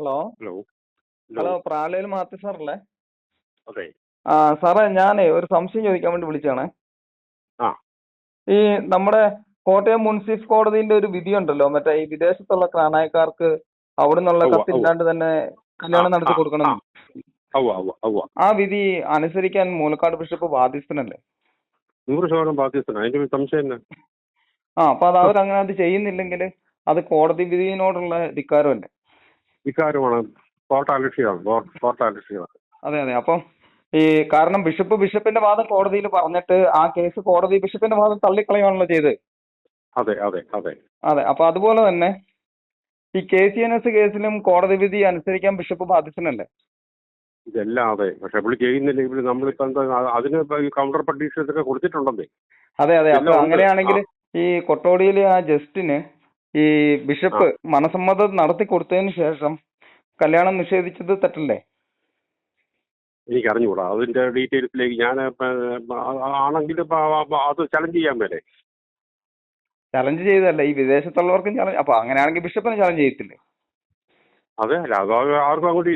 Hello? Hello. Hello. പ്രാളയിൽ Mathew സാറല്ലേ? അതെ. ആ സാറേ ഞാനേ ഒരു സംശയം ചോദിക്കാൻ വേണ്ടി വിളിച്ചാണ് ആ. ഈ നമ്മുടെ കോട്ടയം മുൻസിഫ് കോടതിന്റെ ഒരു വിധി ഉണ്ടല്ലോ മറ്റേ ഈ വിദേശത്തുള്ള ക്രാനായക്കാർക്ക് അവിടെ നിന്നുള്ള കത്തില്ലാണ്ട് തന്നെ കല്യാണം നടത്തി കൊടുക്കണം. ആ. വിധി അനുസരിക്കാൻ മൂലക്കാട് ബിഷപ്പ് ബാധ്യസ്ഥനല്ലേ? നൂറ് ശതമാനം ബാധ്യസ്ഥനാണ് അതിന്റെ ഒരു സംശയം ആ അപ്പൊ അത് അവരങ്ങനെ അത് ചെയ്യുന്നില്ലെങ്കിൽ അത് കോടതി വിധിയോടുള്ള ധിക്കാരമല്ലേ? വികാരമാണ് കോർട്ടാലക്ഷ്യമാണ് കോർട്ടാലക്ഷ്യമാണ് അതെ അതെ. അപ്പം ഈ കാരണം ബിഷപ്പ് ബിഷപ്പിന്റെ വാദം കോടതിയിൽ പറഞ്ഞിട്ട് ആ കേസ് കോടതി ബിഷപ്പിന്റെ വാദം തള്ളിക്കളയുകയാണല്ലോ ചെയ്ത് അതെ അതെ അതെ. അതെ അപ്പൊ അതുപോലെ തന്നെ ഈ കെ സി എൻ എസ് കേസിലും കോടതി വിധി അനുസരിക്കാൻ ബിഷപ്പ് ബാധിച്ചിട്ടുണ്ടല്ലേ ഇതെല്ലാം അതെ. പക്ഷെ പുള്ളി ചെയ്യുന്നില്ല? ഇവർ നമ്മളിപ്പോ എന്താ അതിന് കൗണ്ടർ പട്ടീഷൻ ഒക്കെ കൊടുത്തിട്ടുണ്ടെന്നേ. അതെ അതെ. അപ്പൊ അങ്ങനെയാണെങ്കിൽ ഈ കൊട്ടോടിയിലെ ആ ജസ്റ്റിന് ഈ ബിഷപ്പ് മനസമ്മതം നടത്തി കൊടുത്തതിന് ശേഷം കല്യാണം നിഷേധിച്ചത് തെറ്റല്ലേ? എനിക്ക് അറിഞ്ഞുകൂടാ അതിന്റെ ഡീറ്റെയിൽസിലേക്ക് ഞാൻ ആണെങ്കിൽ അത് ചലഞ്ച് ചെയ്യാൻ മേലെ. ചലഞ്ച് ചെയ്തല്ലേ ഈ വിദേശത്തുള്ളവർക്കും ചലഞ്ച് അപ്പൊ അങ്ങനെയാണെങ്കിൽ ബിഷപ്പിനെ ചലഞ്ച് ചെയ്യത്തില്ലേ? അതെ അല്ല അത് ആർക്കും അങ്ങോട്ട്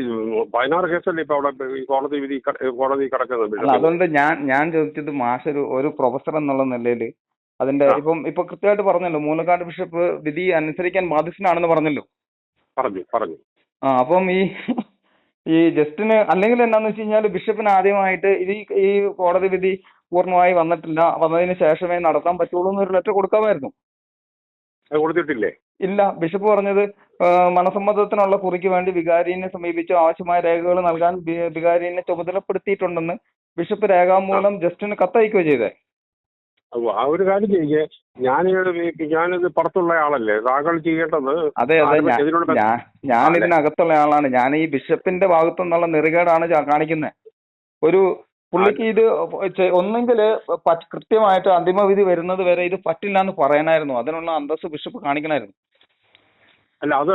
പതിനാറ് കേസല്ലേ ഇപ്പൊ അവിടെ കോടതി വിധി കോടതി കിടക്കുന്നത്? അതുകൊണ്ട് ഞാൻ ഞാൻ ചോദിച്ചത് മാഷ് ഒരു ഒരു പ്രൊഫസർ എന്നുള്ള നിലയിൽ അതിന്റെ. ഇപ്പം ഇപ്പൊ കൃത്യമായിട്ട് പറഞ്ഞല്ലോ മൂലക്കാട് ബിഷപ്പ് വിധി അനുസരിക്കാൻ ബാധ്യസ്ഥനാണെന്ന് പറഞ്ഞല്ലോ പറഞ്ഞു പറഞ്ഞു ആ അപ്പം ഈ ഈ ജസ്റ്റിന് അല്ലെങ്കിൽ എന്താന്ന് വെച്ച് കഴിഞ്ഞാൽ ബിഷപ്പിന് ആദ്യമായിട്ട് ഇത് ഈ- ഈ കോടതി വിധി പൂർണമായി വന്നിട്ടില്ല വന്നതിന് ശേഷമേ നടത്താൻ പറ്റുള്ളൂ എന്നൊരു ലെറ്റർ കൊടുക്കാമായിരുന്നു കൊടുത്തിട്ടില്ലേ ഇല്ല ബിഷപ്പ് പറഞ്ഞത് മനസമ്മതത്തിനുള്ള കുറിക്ക് വേണ്ടി വികാരിനെ സമീപിച്ച് ആവശ്യമായ രേഖകൾ നൽകാൻ വികാരിനെ ചുമതലപ്പെടുത്തിയിട്ടുണ്ടെന്ന് ബിഷപ്പ് രേഖാമൂലം ജസ്റ്റിന് കത്തയക്കുകയോ ചെയ്തേ. ആ ഒരു കാര്യം ചെയ്യേ. ഞാൻ ഞാനിത് പുറത്തുള്ള ആളല്ലേ. താങ്കൾ ചെയ്യേണ്ടത് അതെ അതെ. ഞാൻ ഇതിനകത്തുള്ള ആളാണ് ഞാൻ ഈ ബിഷപ്പിന്റെ ഭാഗത്തു നിന്നുള്ള നെറികേടാണ് കാണിക്കുന്നത് ഒരു പുള്ളിക്ക് ഇത് ഒന്നെങ്കിൽ കൃത്യമായിട്ട് അന്തിമവിധി വരുന്നത് വരെ ഇത് പറ്റില്ല എന്ന് പറയണായിരുന്നു അതിനുള്ള അന്തസ് ബിഷപ്പ് കാണിക്കണായിരുന്നു. അല്ല അത്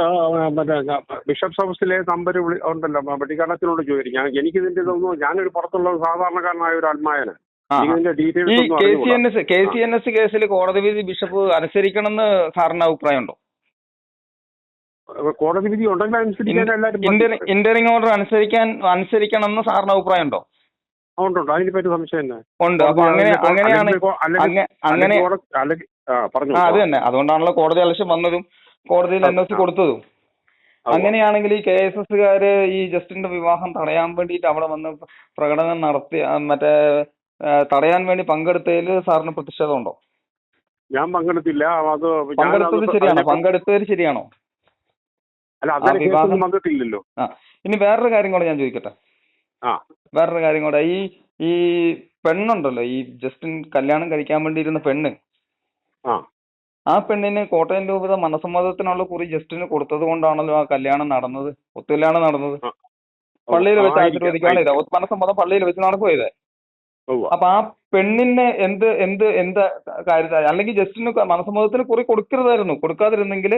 മറ്റേ ബിഷപ്സ് ഹൗസിലെ നമ്പർ ഉണ്ടല്ലോ വെട്ടിക്കാരണത്തിനോട് ചോദിക്കും. ഞാൻ എനിക്കിതിന്റെ ഇതൊന്നും ഞാനൊരു പുറത്തുള്ള സാധാരണക്കാരനായ ഒരു ആത്മായന. ആ, ആ. ഇതിന്റെ ഈ K C N S K C N S കേസിൽ കോടതി വിധി ബിഷപ്പ് അനുസരിക്കണമെന്ന് സാറിന് അഭിപ്രായമുണ്ടോ? കോടതി വിധി ഉണ്ടെങ്കിൽ ഇന്ററിംഗ് ഓർഡർ അനുസരിക്കാൻ അനുസരിക്കണമെന്ന് സാറിന് അഭിപ്രായമുണ്ടോ? ഉണ്ടുണ്ട്. അതിനെ പറ്റി സംശയം തന്നെ ഉണ്ട്. അപ്പൊ അങ്ങനെ അങ്ങനെയാണ് അങ്ങ- അങ്ങനെ അത് തന്നെ. അതുകൊണ്ടാണല്ലോ കോടതി അലക്ഷ്യം വന്നതും കോടതിയിൽ എൻ എസ് കൊടുത്തതും. അങ്ങനെയാണെങ്കിൽ ഈ കെ എസ് എസ്സുകാര് ഈ ജസ്റ്റിന്റെ വിവാഹം തടയാൻ വേണ്ടിയിട്ട് അവിടെ വന്ന് പ്രകടനം നടത്തി മറ്റേ തടയാൻ വേണ്ടി പങ്കെടുത്തതിൽ സാറിന് പ്രതിഷേധമുണ്ടോ? ഞാൻ പങ്കെടുത്തില്ല. അത് പങ്കെടുത്തത് ശരിയാണോ? പങ്കെടുത്തത് ശരിയാണോ? അല്ല വന്നിട്ടില്ലല്ലോ ഇനി വേറൊരു കാര്യം കൂടെ ഞാൻ ചോദിക്കട്ടെ? വേറൊരു കാര്യം കൂടെ. ഈ ഈ പെണ്ണുണ്ടല്ലോ ഈ ജസ്റ്റിൻ കല്യാണം കഴിക്കാൻ വേണ്ടി ഇരുന്ന പെണ്ണ്. ആ. പെണ്ണിന് കോട്ടയം രൂപത മനസമ്മതത്തിനുള്ള കുറി ജസ്റ്റിന് കൊടുത്തത് കൊണ്ടാണല്ലോ ആ കല്യാണം നടന്നത്? ഒത്തുകല്യാണം നടന്നത്. പള്ളിയിൽ വെച്ച് ആശീർവദിക്കാണ് മനസ്സമ്മതം പള്ളിയിൽ വെച്ച് നടക്കുവോ ഇത്. അപ്പൊ ആ പെണ്ണിനെ എന്ത് എന്ത് എന്ത് കാര്യത്തിൽ അല്ലെങ്കിൽ ജസ്റ്റിന് മനസമ്മതത്തിന് കുറി കൊടുക്കരുതായിരുന്നു. കൊടുക്കാതിരുന്നെങ്കിൽ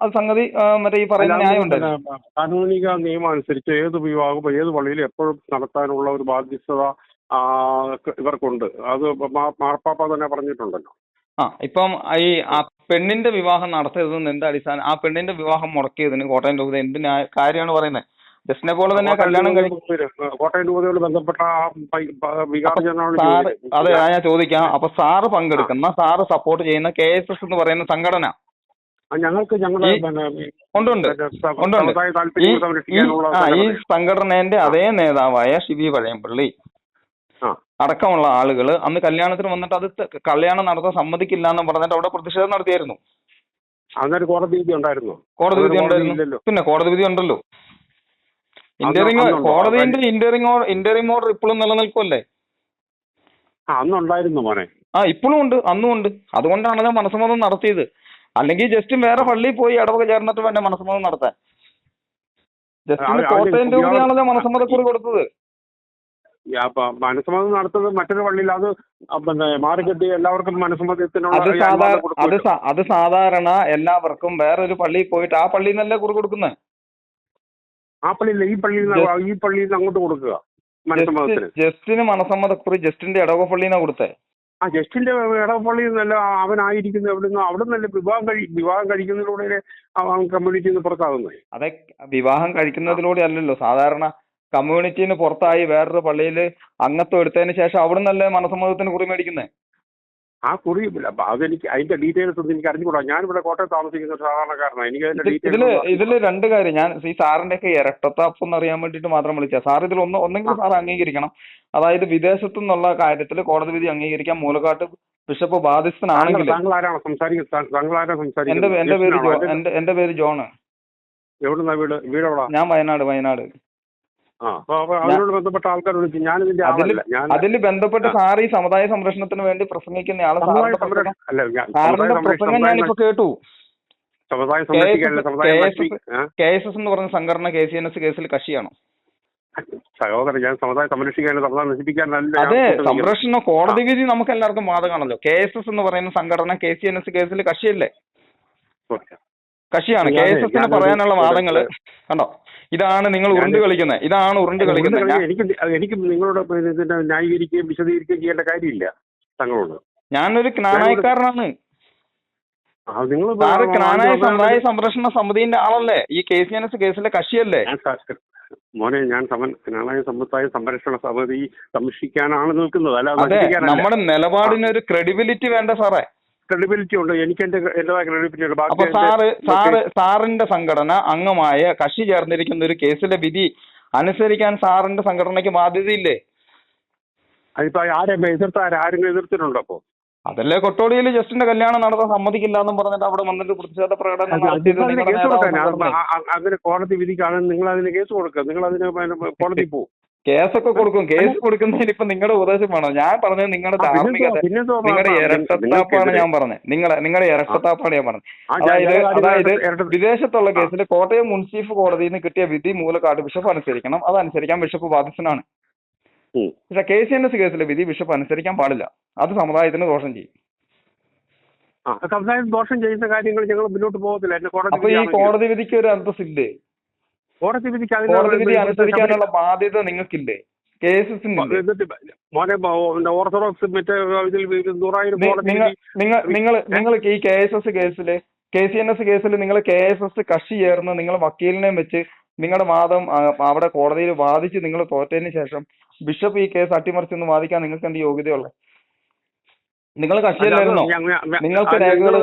അത് സംഗതി മറ്റേ ഈ പറയുന്ന ന്യായം ഉണ്ടായിരുന്നു. പിന്നെ കാനൂനിക നിയമം അനുസരിച്ച് ഏത് വിവാഹവും ഏത് പള്ളിയിലും എപ്പോഴും നടത്താനുള്ള ഒരു ബാധ്യസ്ഥത ആ, ഇവർക്കുണ്ട്. അത് മാർപ്പാപ്പ തന്നെ പറഞ്ഞിട്ടുണ്ടല്ലോ. ആ ഇപ്പം ഈ ആ പെണ്ണിന്റെ വിവാഹം നടത്തരുതെന്ന് എന്ത് അടിസ്ഥാനം ആ പെണ്ണിന്റെ വിവാഹം മുടക്കിയതിന് കോട്ടയം രൂപത എന്ത് കാര്യമാണ് പറയുന്നത്? ജസ്റ്റിനെ പോലെ തന്നെ കല്യാണം കോട്ടയം രൂപതയോട് ബന്ധപ്പെട്ട അതെ ഞാൻ ചോദിക്കാം. അപ്പൊ സാറ് പങ്കെടുക്കുന്ന സാറ് സപ്പോർട്ട് ചെയ്യുന്ന കെ എസ് എസ് എന്ന് പറയുന്ന സംഘടന? ഞങ്ങൾക്ക് ഞങ്ങളുടെ ഈ- സംഘടനന്റെ അതേ നേതാവായ ഷിബി പഴയമ്പള്ളി ആ. അടക്കമുള്ള ആളുകൾ അന്ന് കല്യാണത്തിന് വന്നിട്ട് അത് കല്യാണം നടത്താൻ സമ്മതിക്കില്ല എന്ന് പറഞ്ഞിട്ട് അവിടെ പ്രതിഷേധം നടത്തിയായിരുന്നു. കോടതി വിധി ഉണ്ടായിരുന്നു. കോടതി വിധി ഉണ്ടായിരുന്നു. പിന്നെ കോടതി വിധി ഉണ്ടല്ലോ. ഇന്ററിംഗ്? കോടതിന്റെ ഇന്ററിംഗ് ഇന്ററിംഗ് ഓർഡർ ഇപ്പോഴും നിലനിൽക്കുമല്ലേ അന്നുണ്ടായിരുന്നു മോനെ. ആ ഇപ്പോഴും ഉണ്ട് അന്നും ഉണ്ട്. അതുകൊണ്ടാണല്ലോ മനസ്സമ്മതം നടത്തിയത്. അല്ലെങ്കിൽ ജസ്റ്റ് വേറെ പള്ളിയിൽ പോയി ഇടവക ചേർന്നിട്ട് വേണ്ട മനസ്സമ്മതം നടത്താൻ. ജസ്റ്റിന് കോട്ടയം അതിന് രൂപതയാണല്ലോ മനസ്സമ്മതക്കുറി കൊടുത്തത്. മനസ്സമ്മതം നടത്തുന്നത് മറ്റൊരു പള്ളിയിൽ അത് പിന്നെ മാറിക്കെട്ടി എല്ലാവർക്കും മനസ്സമ്മതത്തിനുള്ള അത് സാധാരണ എല്ലാവർക്കും വേറൊരു പള്ളിയിൽ പോയിട്ട് ആ പള്ളിയിൽ നിന്നല്ലേ കുറി കൊടുക്കുന്നത് ആ പള്ളിയിൽ ഈ പള്ളിയിൽ നിന്ന് ഈ പള്ളിയിൽ നിന്ന് അങ്ങോട്ട് കൊടുക്കുക മനസ്സമ്മതത്തിന് ജസ്റ്റിന് മനസ്സമ്മതക്കുറി ജസ്റ്റിന്റെ ഇടവപ്പള്ളിനാ കൊടുത്തേ. ആ ജസ്റ്റിന്റെ ഇടപള്ളിയിൽ നിന്നല്ല അവനായിരിക്കുന്നത് എവിടെ നിന്ന് അവിടെ നിന്നല്ല വിവാഹം കഴി വിവാഹം കഴിക്കുന്നതിലൂടെ അവൻ കമ്മ്യൂണിറ്റിയിൽ നിന്ന് പുറത്താകുന്നത് അതെ വിവാഹം കഴിക്കുന്നതിലൂടെ അല്ലല്ലോ. സാധാരണ കമ്മ്യൂണിറ്റിന്ന് പുറത്തായി വേറൊരു പള്ളിയിൽ അംഗത്വം എടുത്തതിന് ശേഷം അവിടെ നിന്നല്ലേ മനസമ്മതത്തിന് കുറി മേടിക്കുന്നത് ആ കുറിയുമില്ല അപ്പൊ അതെനിക്ക് അതിന്റെ ഡീറ്റെയിൽസ് ഒന്നും എനിക്ക് അറിഞ്ഞുകൂടാ. ഞാനിവിടെ കോട്ടയത്ത് താമസിക്കുന്ന സാധാരണക്കാരനാണ് എനിക്ക് അതിന്റെ ഇതിൽ ഡീറ്റെയിൽസ് ഇതിൽ രണ്ട് കാര്യം. ഞാൻ ഈ സാറിന്റെ ഒക്കെ ഇരട്ടത്താപ്പ് എന്ന് അറിയാൻ വേണ്ടിട്ട് മാത്രം വിളിച്ച സാർ ഇതിൽ ഒന്ന് ഒന്നെങ്കിലും സാർ അംഗീകരിക്കണം. അതായത് വിദേശത്തു നിന്നുള്ള കാര്യത്തിൽ കോടതി വിധി അംഗീകരിക്കാൻ മൂലക്കാട്ട് ബിഷപ്പ് ബാധിസ്ഥനാണെങ്കിൽ താങ്കൾ ആരാണ് സംസാരിക്കുന്നത്? താങ്കൾ ആരാണ് എന്റെ എന്റെ പേര് ജോ സംസാരിക്കുന്നത് എന്റെ എന്റെ പേര് ജോണ്. എവിടുന്നാ വീട്? ഞാൻ വയനാട് വയനാട്. അതിനോട് ബന്ധപ്പെട്ട വിളിച്ചു ഞാനിതിന്റെ ആളല്ല. ഞാൻ അതിൽ ബന്ധപ്പെട്ട് സാർ ഈ സമുദായ സംരക്ഷണത്തിന് വേണ്ടി പ്രസംഗിക്കുന്ന ആൾ സാറിന്റെ പ്രസംഗം ഞാനിപ്പോ കേട്ടു. കെ എസ് എസ് എന്ന് പറഞ്ഞ സംഘടന കെ സി എൻ എസ് കേസിൽ കക്ഷിയാണോ. സഹോദരൻ ഞാൻ സമുദായം സംരക്ഷിക്കാനും സമുദായം നശിപ്പിക്കാനല്ല അതെ. സംരക്ഷണ കോടതി വിധി നമുക്ക് എല്ലാവർക്കും ബാധകമാണല്ലോ കെ എസ് എസ് എന്ന് പറയുന്ന സംഘടന കെ സി എൻ എസ് കേസിൽ കക്ഷിയല്ലേ. കക്ഷിയാണ്. കെ എസ് എസ് എസിന് പറയാനുള്ള വാദങ്ങൾ കണ്ടോ? ഇതാണ് നിങ്ങൾ ഉരുണ്ട് കളിക്കുന്നത്. ഇതാണ് ഉരുണ്ട് കളിക്കുന്നത്. എനിക്ക് എനിക്ക് നിങ്ങളോട് ന്യായീകരിക്കുകയും വിശദീകരിക്കുകയും ചെയ്യേണ്ട കാര്യമില്ല തങ്ങളോട്. ഞാനൊരു സാറ് ജ്ഞാനായ സമുദായ സംരക്ഷണ സമിതിന്റെ ആളല്ലേ? ഈ കെ സി എൻ എസ് കേസിലെ കക്ഷിയല്ലേ? മോനെ ഞാൻ സമൻ ജ്ഞാനായ സമുദായ സംരക്ഷണ സമിതി സംരക്ഷിക്കാനാണ് നിൽക്കുന്നത്. അല്ലാതെ നമ്മുടെ നിലപാടിന് ഒരു ക്രെഡിബിലിറ്റി വേണ്ട സാറേ. ക്രെഡിബിലിറ്റി ഉണ്ട്. എനിക്ക് എന്റെ എന്റേതായ ക്രെഡിബിലിറ്റി ഉണ്ട്. അപ്പൊ ബാക്കി സാറ് സാറ് സാറിന്റെ സംഘടന അംഗമായ കക്ഷി ചേർന്നിരിക്കുന്ന ഒരു കേസിലെ വിധി അനുസരിക്കാൻ സാറിന്റെ സംഘടനയ്ക്ക് ബാധ്യതയില്ലേ? അതിപ്പോ ആരെയും എതിർത്ത ആരെങ്കിലും എതിർത്തിട്ടുണ്ടോ അപ്പോ? അതല്ലേ കൊട്ടോളിയിൽ ജസ്റ്റിന്റെ കല്യാണം നടത്താൻ സമ്മതിക്കില്ല എന്നും പറഞ്ഞിട്ട് അവിടെ വന്നിട്ട് പ്രതിഷേധ പ്രകടനം നടത്തിയത്. അതിന് കോടതി വിധിക്കാണ് നിങ്ങൾ അതിന് കേസ് കൊടുക്കുക നിങ്ങൾ അതിന് കോടതി പോകും കേസൊക്കെ കൊടുക്കും. കേസ് കൊടുക്കുന്നതിന് ഇപ്പൊ നിങ്ങളുടെ ഉപദേശം വേണോ? ഞാൻ പറഞ്ഞത് നിങ്ങളുടെ ധാർമ്മികത നിങ്ങളുടെ ഇരട്ടത്താപ്പാണ് ഞാൻ പറഞ്ഞത്. നിങ്ങളെ നിങ്ങളുടെ ഇരട്ടത്താപ്പാണ് ഞാൻ പറഞ്ഞത്. അതായത് അതായത് വിദേശത്തുള്ള കേസിൽ കോട്ടയം മുൻസിഫ് കോടതിയിൽ നിന്ന് കിട്ടിയ വിധി മൂലക്കാട്ട് ബിഷപ്പ് അനുസരിക്കണം. അതനുസരിക്കാൻ ബിഷപ്പ് ബാധ്യസ്ഥനാണ്. പക്ഷെ കെ സി എൻ എസ് കേസിലെ വിധി ബിഷപ്പ് അനുസരിക്കാൻ പാടില്ല. അത് സമുദായത്തിന് ദോഷം ചെയ്യും. സമുദായം ദോഷം ചെയ്യുന്ന കാര്യങ്ങൾ ഞങ്ങൾ മുന്നോട്ട് പോകത്തില്ല. കോടതി അപ്പൊ ഈ കോടതി വിധിക്ക് ഒരു അന്തസ്സില്ലേ? കോടതി വിധിക്ക് കോടതി വിധി അനുസരിക്കാനുള്ള ബാധ്യത നിങ്ങൾക്കില്ലേ? മോനെ ഓർത്തഡോക്സ് മറ്റേ നിങ്ങൾ നിങ്ങൾ നിങ്ങൾ ഈ കെ എസ് എസ് കേസിൽ കെ സി എൻ എസ് കേസിൽ നിങ്ങൾ കെ എസ് എസ് കക്ഷി ചേർന്ന് നിങ്ങൾ വക്കീലിനെ വെച്ച് നിങ്ങളുടെ വാദം അവിടെ കോടതിയിൽ വാദിച്ച് നിങ്ങൾ തോറ്റതിന് ശേഷം ബിഷപ്പ് ഈ കേസ് അട്ടിമറിച്ച് അട്ടിമറിച്ചെന്ന് വാദിക്കാൻ നിങ്ങൾക്ക് എന്ത് യോഗ്യതയുള്ളത് നിങ്ങൾ കക്ഷിയിലായിരുന്നോ നിങ്ങൾക്ക് രേഖകൾ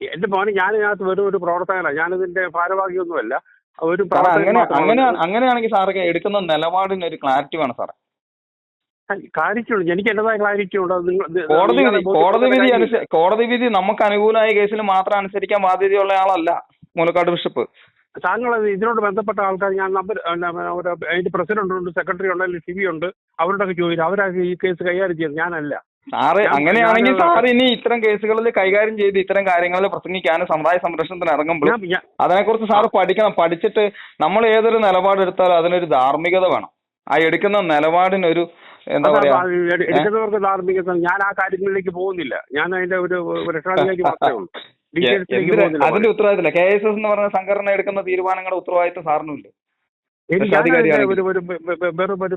എന്റെ മോനെ ഞാൻ ഇതിനകത്ത് വെറും ഒരു പ്രവർത്തകനാണ് ഞാനിതിന്റെ ഭാരവാഹിയൊന്നുമല്ല. ഒരു അങ്ങനെ. അങ്ങനെ അങ്ങനെയാണെങ്കിൽ സാറൊക്കെ എടുക്കുന്ന നിലപാടിന് ഒരു ക്ലാരിറ്റി വേണം സാറേ. ക്ലാരിറ്റി എനിക്ക് എന്റേതായ ക്ലാരിറ്റി കോടതി വിധി കോടതി വിധി അനുസരിച്ച് കോടതി വിധി നമുക്ക് അനുകൂലമായ കേസിൽ മാത്രം അനുസരിക്കാൻ ബാധ്യതയുള്ള ആളല്ല മൂലക്കാട് ബിഷപ്പ്. താങ്കൾ ഇതിനോട് ബന്ധപ്പെട്ട ആൾക്കാർ ഞാൻ നമ്പർ അതിന്റെ പ്രസിഡന്റ് ഉണ്ട് സെക്രട്ടറി ഉണ്ട് അല്ലെങ്കിൽ സിബി ഉണ്ട്. അവരോടൊക്കെ ചോദിച്ചു അവരാണ് ഈ കേസ് കൈകാര്യം ചെയ്യുന്നത്. ഞാനല്ല. സാറ് അങ്ങനെയാണെങ്കിൽ സാറ് സാർ ഇനി ഇത്തരം കേസുകളിൽ കൈകാര്യം ചെയ്ത് ഇത്തരം കാര്യങ്ങളിൽ പ്രസംഗിക്കാനും സമുദായ സംരക്ഷണത്തിന് ഇറങ്ങുമ്പോൾ അതിനെക്കുറിച്ച് സാറ് പഠിക്കണം. പഠിച്ചിട്ട് നമ്മൾ ഏതൊരു നിലപാടെടുത്താലും അതിനൊരു ധാർമ്മികത വേണം. ആ എടുക്കുന്ന നിലപാടിനൊരു എന്താ പറയാ? എടുക്കുന്നവർക്ക് ധാർമ്മികത. ഞാൻ ആ കാര്യങ്ങളിലേക്ക് പോകുന്നില്ല. ഞാൻ അതിന്റെ ഒരു അതിന്റെ ഉത്തരവാദിത്തമില്ല. കെ എസ് എസ് എന്ന് പറഞ്ഞ സംഘടന എടുക്കുന്ന തീരുമാനങ്ങളുടെ ഉത്തരവാദിത്തം സാറിനുണ്ട് വെറും ഒരു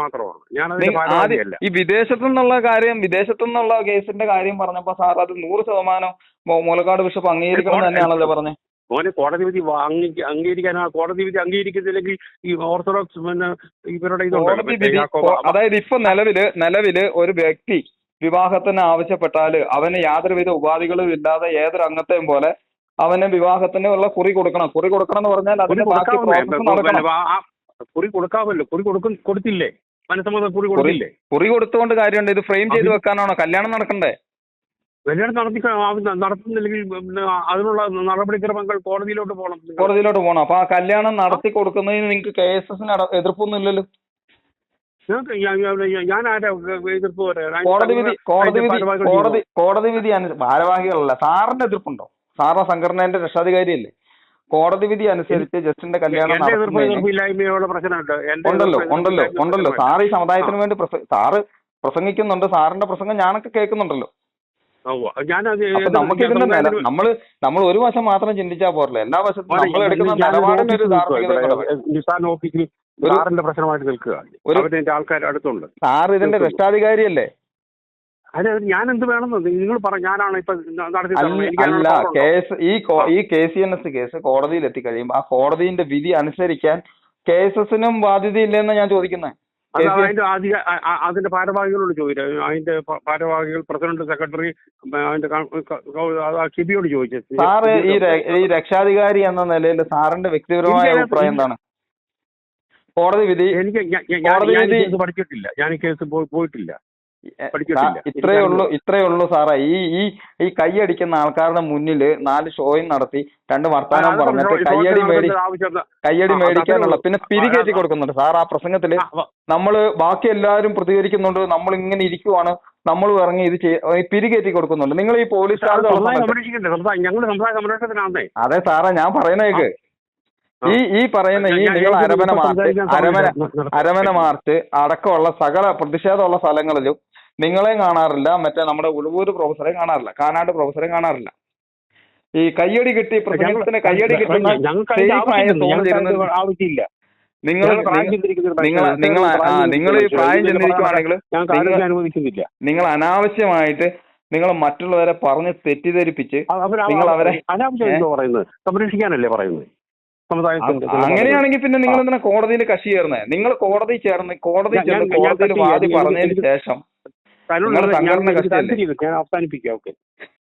മാത്രമാണ്. ഞാൻ ഈ വിദേശത്തു നിന്നുള്ള കാര്യം വിദേശത്തു നിന്നുള്ള കേസിന്റെ കാര്യം പറഞ്ഞപ്പോ സാർ അത് നൂറ് ശതമാനം മുലക്കാട് ബിഷപ്പ് അംഗീകരിക്കണം തന്നെയാണല്ലോ പറഞ്ഞത് മോനെ കോടതി വിധി അംഗീകരിക്കാനാ അംഗീ- അംഗീകരിക്കാൻ ആ കോടതി വിധി അംഗീകരിക്കുന്നില്ലെങ്കിൽ ഈ ഓർത്തഡോക്സ് പിന്നെ ഇവരുടെ ഇതുണ്ടല്ലോ അതായത് ഇപ്പൊ നിലവിൽ നിലവിൽ ഒരു വ്യക്തി വിവാഹത്തിന് ആവശ്യപ്പെട്ടാൽ അവന് യാതൊരുവിധ ഉപാധികളും ഇല്ലാതെ ഏതൊരു അംഗത്തെയും പോലെ അവന് വിവാഹത്തിന് ഉള്ള കുറി കൊടുക്കണം. കുറി കൊടുക്കണം എന്ന് പറഞ്ഞാൽ അതിന് ബാക്കി നടക്കണം. കുറി കൊടുക്കാമല്ലോ കുറി കൊടുക്കും കൊടുത്തില്ലേ? മനസ്സമ്മതം കുറി കൊടുത്തില്ലേ? കുറി കൊടുത്തുകൊണ്ട് കാര്യമുണ്ട്. ഇത് ഫ്രെയിം ചെയ്ത് വെക്കാനാണോ? കല്യാണം നടക്കണ്ടേ? കല്യാണം നടത്തി നടത്തുന്നില്ലെങ്കിൽ അതിനുള്ള നടപടിക്രമങ്ങൾ കോടതിയിലോട്ട് പോകണം. കോടതിയിലോട്ട് പോകണം. അപ്പൊ ആ കല്യാണം നടത്തി കൊടുക്കുന്നതിന് നിങ്ങൾക്ക് കെ എസ് എസിന് എതിർപ്പൊന്നും ഇല്ലല്ലോ ഞാൻ- കോടതി വിധി കോടതി വിധി കോടതി കോടതി വിധി ഭാരവാഹികളല്ല. സാറിന്റെ എതിർപ്പുണ്ടോ? സാറിന്റെ സംഘടനന്റെ രക്ഷാധികാരിയല്ലേ? കോടതി വിധി അനുസരിച്ച് ജസ്റ്റിന്റെ കല്യാണം ഉണ്ടല്ലോ ഉണ്ടല്ലോ ഉണ്ടല്ലോ. സാർ സാറ് ഈ സമുദായത്തിന് വേണ്ടി സാറ് പ്രസംഗിക്കുന്നുണ്ട് സാറിന്റെ പ്രസംഗം ഞാനൊക്കെ കേൾക്കുന്നുണ്ടല്ലോ. നമുക്ക് ഇതിന്റെ നില നമ്മൾ നമ്മൾ ഒരു വശം മാത്രം ചിന്തിച്ചാൽ പോരല്ലോ? എല്ലാ വശത്തും നമ്മൾ എടുക്കുന്ന നിലപാടിന് ഒരു ധാർമ്മികത പ്രശ്നമായിട്ട് നിൽക്കുക ഒരു- ആൾക്കാർ അടുത്തുണ്ട്. സാർ ഇതിന്റെ രക്ഷാധികാരി രക്ഷാധികാരിയല്ലേ? അതിന് ഞാൻ എന്ത് വേണമെന്ന് നിങ്ങൾ പറ ഞാനാണ് ഇപ്പൊ നടത്തി അല്ല? കേസ് ഈ കോ- ഈ K C N S case കോടതിയിൽ എത്തിക്കഴിയുമ്പോൾ ആ കോടതിന്റെ വിധി അനുസരിക്കാൻ കേസസിനും ബാധ്യതയില്ലെന്ന് ഞാൻ ചോദിക്കുന്നത് അത് അതിന്റെ അധിക അ- അ- അതിന്റെ ഭാരവാഹികളോട് ചോദിച്ചു അതിന്റെ ഭ- ഭാരവാഹികൾ പ്രസിഡന്റ് സെക്രട്ടറി അതിന്റെ ക- ക- ക- അത് ആ ഷിബിയോട് ചോദിച്ചു സാറ് ഈ ര- ഈ രക്ഷാധികാരി എന്ന നിലയിൽ സാറിന്റെ വ്യക്തിപരമായ എനിക്ക് അഭിപ്രായം എന്താണ്? കോടതി വിധി എനിക്ക് ഞാൻ- ഞാൻ- ഞാൻ കോടതി ഞാൻ ഈ വിധി- കേസ് പഠിച്ചിട്ടില്ല. ഞാൻ ഈ കേസ് പോയി- പോയിട്ടില്ല. ഇത്രയേ ഉള്ളൂ ഇത്രയേ ഉള്ളൂ സാറേ. ഈ ഈ ഈ കൈയടിക്കുന്ന ആൾക്കാരുടെ മുന്നിൽ നാല് ഷോയും നടത്തി രണ്ട് വർത്താനം പറഞ്ഞിട്ട് കയ്യടി മേടി കയ്യടി മേടിക്കാനുള്ള പിന്നെ. പിരികേറ്റി. കൊടുക്കുന്നുണ്ട് സാർ. ആ പ്രസംഗത്തിൽ നമ്മൾ നമ്മൾ ബാക്കി എല്ലാവരും പ്രതികരിക്കുന്നുണ്ട്. നമ്മൾ ഇങ്ങനെ ഇരിക്കുവാണ്. നമ്മൾ ഇറങ്ങി ഇത് പിരികേറ്റി കൊടുക്കുന്നുണ്ട്. നിങ്ങൾ ഈ പോലീസ് അത് സാറേ ഞാൻ പറയുന്നേക്ക് ഈ ഈ പറയുന്ന ഈ നിങ്ങൾ അരമന മാർച്ച് അരമന അരമന മാർച്ച് അടക്കമുള്ള സകല പ്രതിഷേധമുള്ള സ്ഥലങ്ങളിലും നിങ്ങളെ കാണാറില്ല. മറ്റേ നമ്മുടെ ഉളുവൂര് പ്രൊഫസറെ കാണാറില്ല. കാനാട് പ്രൊഫസറെ കാണാറില്ല. ഈ കയ്യടി കിട്ടി പ്രസംഗത്തിന് കയ്യടി കിട്ടി ആവശ്യമില്ല. നിങ്ങൾ നിങ്ങൾ നിങ്ങൾ നിങ്ങൾ ഈ പ്രായം. ചെന്നിരിക്കുവാണെങ്കിൽ നിങ്ങൾ അനാവശ്യമായിട്ട് നിങ്ങൾ മറ്റുള്ളവരെ പറഞ്ഞ് തെറ്റിദ്ധരിപ്പിച്ച് നിങ്ങൾ അവരെ സംരക്ഷിക്കാനല്ലേ പറയുന്നത്? അങ്ങനെയാണെങ്കിൽ പിന്നെ നിങ്ങൾ എന്തിനാ കോടതിയിൽ കക്ഷി ചേർന്നേ? നിങ്ങൾ കോടതി ചേർന്ന് കോടതി ഞാൻ കോടതിയിൽ വാദി ചേർന്നു. പറഞ്ഞതിന് ശേഷം നിങ്ങൾ ഞാൻ-? താല്പര്യമില്ല. ഞാൻ അവസാനിപ്പിക്കാം ഓക്കെ